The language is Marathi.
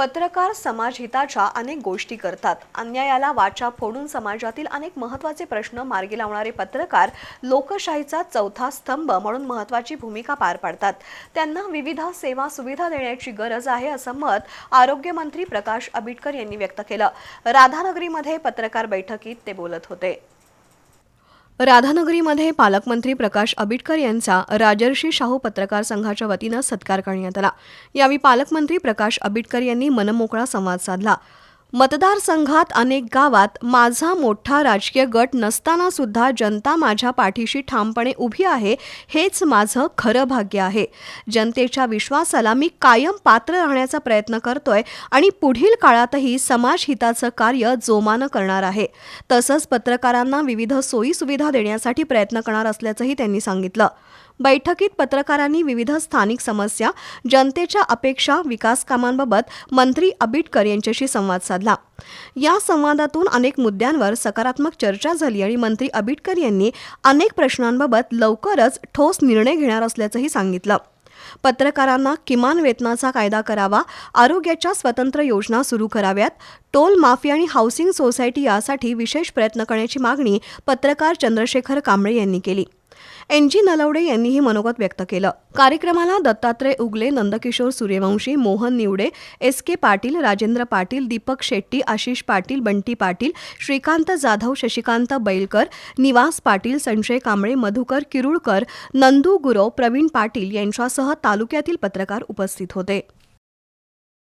पत्रकार समाजहिताच्या अनेक गोष्टी करतात. अन्यायाला वाचा फोडून समाजातील अनेक महत्त्वाचे प्रश्न मार्गी लावणारे पत्रकार लोकशाहीचा चौथा स्तंभ म्हणून महत्त्वाची भूमिका पार पाडतात. त्यांना विविध सेवा सुविधा देण्याची गरज आहे असं मत आरोग्यमंत्री प्रकाश आंबेडकर यांनी व्यक्त केलं. राधानगरीमध्ये पत्रकार बैठकीत ते बोलत होते. राधानगरीमध्ये पालकमंत्री प्रकाश आबिटकर यांचा राजर्षी शाहू पत्रकार संघाच्या वतीनं सत्कार करण्यात आला. यावेळी पालकमंत्री प्रकाश आबिटकर यांनी मनमोकळा संवाद साधला. मतदारसंघात अनेक गावात माझा मोठा राजकीय गट नसताना सुद्धा जनता माझ्या पाठीशी ठामपणे उभी आहे हेच माझं खरं भाग्य आहे. जनतेच्या विश्वासाला मी कायम पात्र राहण्याचा प्रयत्न करतोय आणि पुढील काळातही समाजहिताचं कार्य जोमानं करणार आहे. तसंच पत्रकारांना विविध सोयी सुविधा देण्यासाठी प्रयत्न करणार असल्याचंही त्यांनी सांगितलं. बैठकीत पत्रकारांनी विविध स्थानिक समस्या जनतेच्या अपेक्षा विकास कामांबाबत मंत्री आबिटकर यांच्याशी संवाद साधला. या संवादातून अनेक मुद्द्यांवर सकारात्मक चर्चा झाली आणि मंत्री आबिटकर यांनी अनेक प्रश्नांबाबत लवकरच ठोस निर्णय घेणार असल्याचंही सांगितलं. पत्रकारांना किमान वेतनाचा कायदा करावा आरोग्याच्या स्वतंत्र योजना सुरू कराव्यात टोल माफी आणि हाऊसिंग सोसायटी यासाठी विशेष प्रयत्न करण्याची मागणी पत्रकार चंद्रशेखर कांबळे यांनी केली. एन जी नलवडे यांनीही मनोगत व्यक्त केलं. कार्यक्रमाला दत्तात्रय उगले नंदकिशोर सूर्यवंशी मोहन निवडे एस के पाटील राजेंद्र पाटील दीपक शेट्टी आशिष पाटील बंटी पाटील श्रीकांत जाधव शशिकांत बैलकर निवास पाटील संजय कांबळे मधुकर किरुळकर नंदू गुरव प्रवीण पाटील यांच्यासह तालुक्यातील पत्रकार उपस्थित होते.